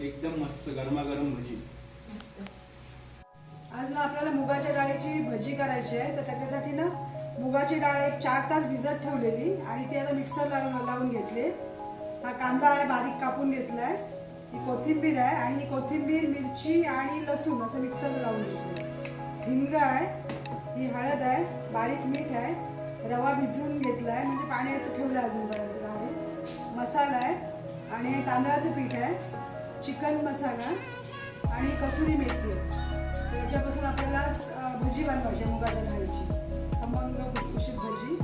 एकदम मस्त गरमागरम भजी. आज ना आपल्याला मुगाच्या डाळीची भजी करायची आहे तर त्याच्यासाठी ना मुगाची डाळ एक चार तास भिजत ठेवलेली आणि ती आता मिक्सर लावून लावून घेतली. हा कांदा आहे बारीक कापून घेतलाय. ही कोथिंबीर आहे आणि ही कोथिंबीर मिरची आणि लसूण असं मिक्सर लावून घेतलं हिंग आहे ही हळद आहे बारीक मीठ आहे रवा भिजवून घेतलाय म्हणजे पाणी ठेवलं अजून आहे मसाला आहे आणि तांदळाचं पीठ आहे. चिकन मसाला आणि कसुरी मेथी. त्याच्यापासून याच्यापासून आपल्याला भजी बनवायची आहे मुगाच्या डाळीची. खमंग भुसभुशीत भजी.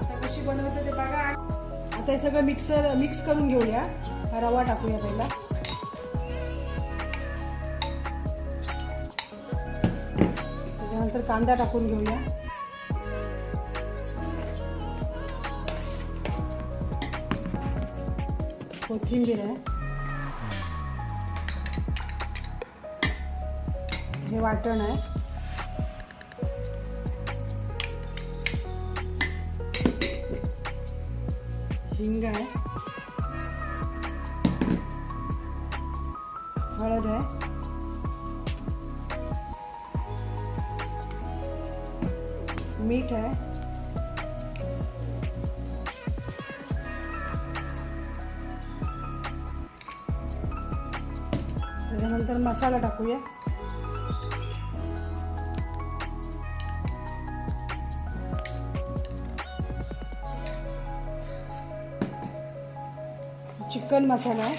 आता कशी बनवते ते बघा. आता हे सगळं मिक्सर मिक्स करून घेऊया. रवा टाकूया पहिला. त्याच्यानंतर कांदा टाकून घेऊया. कोथिंबीर आहे. हे वाटण आहे. हिंग आहे. हळद आहे. मीठ आहे. त्याच्यानंतर मसाला टाकूया. चिकन मसाला. आहे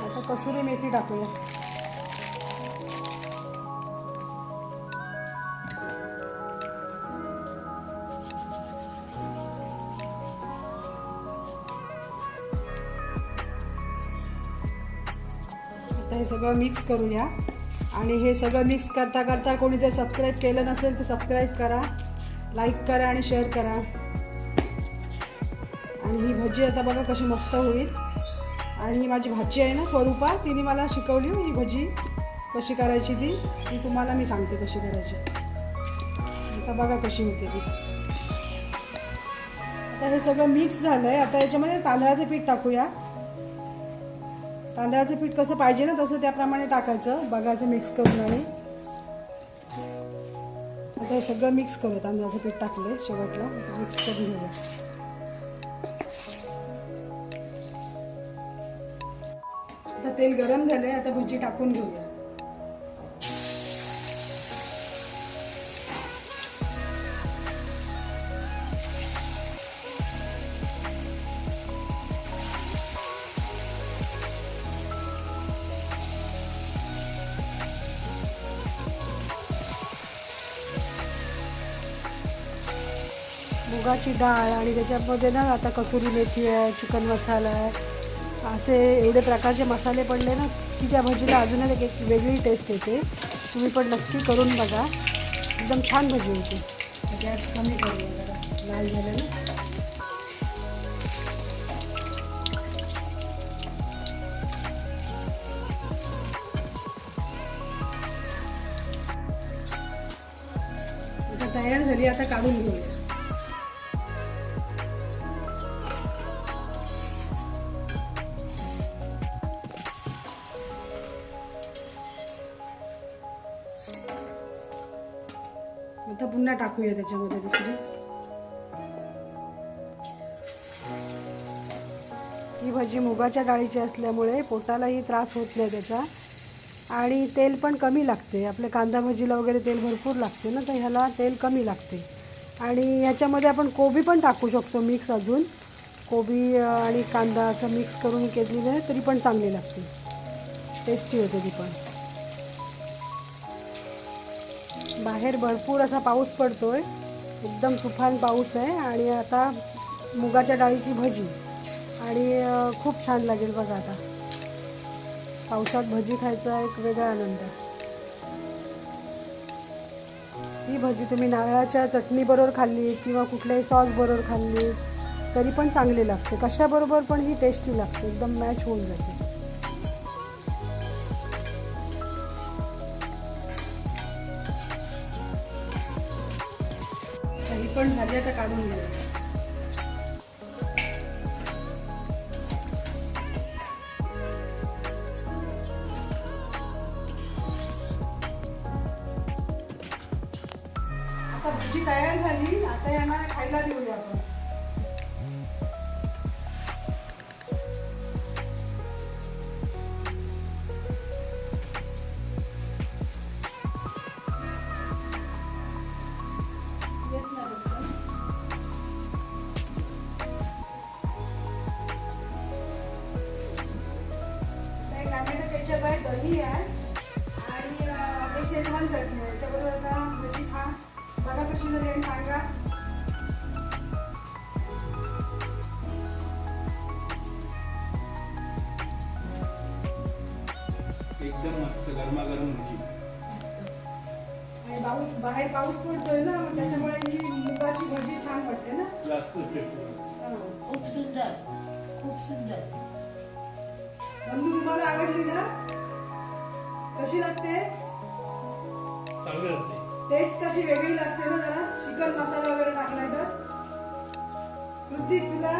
आता कसुरी मेथी टाकूया. हे सगळं मिक्स करूया. आणि हे सगळं मिक्स करता करता कोणी जर सबस्क्राईब केलं नसेल तर सबस्क्राईब करा लाईक करा आणि शेअर करा. आणि ही भजी आता बघा कशी मस्त होईल. आणि ही माझी भाची आहे ना स्वरूपा तिने मला शिकवली हो ही भजी. कशी करायची ती? ती तुम्हाला मी सांगते कशी करायची. आता बघा कशी होते ती. आता हे सगळं मिक्स झालं आहे आता याच्यामध्ये तांदळाचं पीठ टाकूया. तांदळाचं पीठ कसं पाहिजे ना तसं त्याप्रमाणे टाकायचं. बघायचं मिक्स करून आणि. आता हे सगळं मिक्स करू तांदळाचं पीठ टाकले शेवटला. मिक्स करून घेऊया. आता तेल गरम झालंय. आता भुजी टाकून घेऊया. मुगाची डाळ आणि त्याच्यामध्ये ना आता कसुरी मेथी आहे चिकन मसाला आहे. असे एवढे प्रकारचे मसाले पडले ना की त्या भजीला अजूनच एक एक वेगळी टेस्ट येते. तुम्ही पण नक्की करून बघा. एकदम छान भजी होती. गॅस कमी करू जरा लाल झालं ना? तयार झाली आता काढून घेऊया. आता पुन्हा टाकूया त्याच्यामध्ये दुसरी. ही भाजी मुगाच्या डाळीची असल्यामुळे पोटालाही त्रास होत नाही त्याचा. आणि तेल पण कमी लागते. आपल्या कांदा भजीला वगैरे तेल भरपूर लागते ना तर ह्याला तेल कमी लागते. आणि ह्याच्यामध्ये आपण कोबी पण टाकू शकतो मिक्स अजून. कोबी आणि कांदा असं मिक्स करून केली नाही तरी पण चांगली लागते. टेस्टी होते ती पण. बाहेर भरपूर असा पाऊस पडतोय. एकदम तुफान पाऊस आहे आणि आता मुगाच्या डाळीची भजी. आणि खूप छान लागेल बघा आता. पावसात भजी खायचा एक वेगळा आनंद. ही भजी तुम्ही नारळाच्या चटणीबरोबर खाल्ली किंवा कुठल्याही सॉस बरोबर खाल्ली तरी पण चांगली लागते. कशाबरोबर पण ही टेस्टी लागते. एकदम मॅच होऊन जाते. पण झाली आता काढून घेऊ आता भाजी तयार झाली आता यांना खायला देऊया आपण. टॅमॅटो केचप आहे दही आहे आणि हे शेजवान चटणी आहे याच्याबरोबर आता भजी खा बघा कशी झाली आणि सांगा. एकदम मस्त गरमागरम भजी आणि पाऊस बाहेर पाऊस पडतोय ना मग त्याच्यामुळे ही मुगाची भजी छान वाटते ना. जास्त टेस्ट हा. खूप सुंदर. खूप सुंदर. बंधू तुम्हाला आवडली ना? कशी लागते? चांगले टेस्ट कशी वेगळी लागते ना जरा? चिकन मसाला वगैरे टाकलाय तर? कृतिक तुला?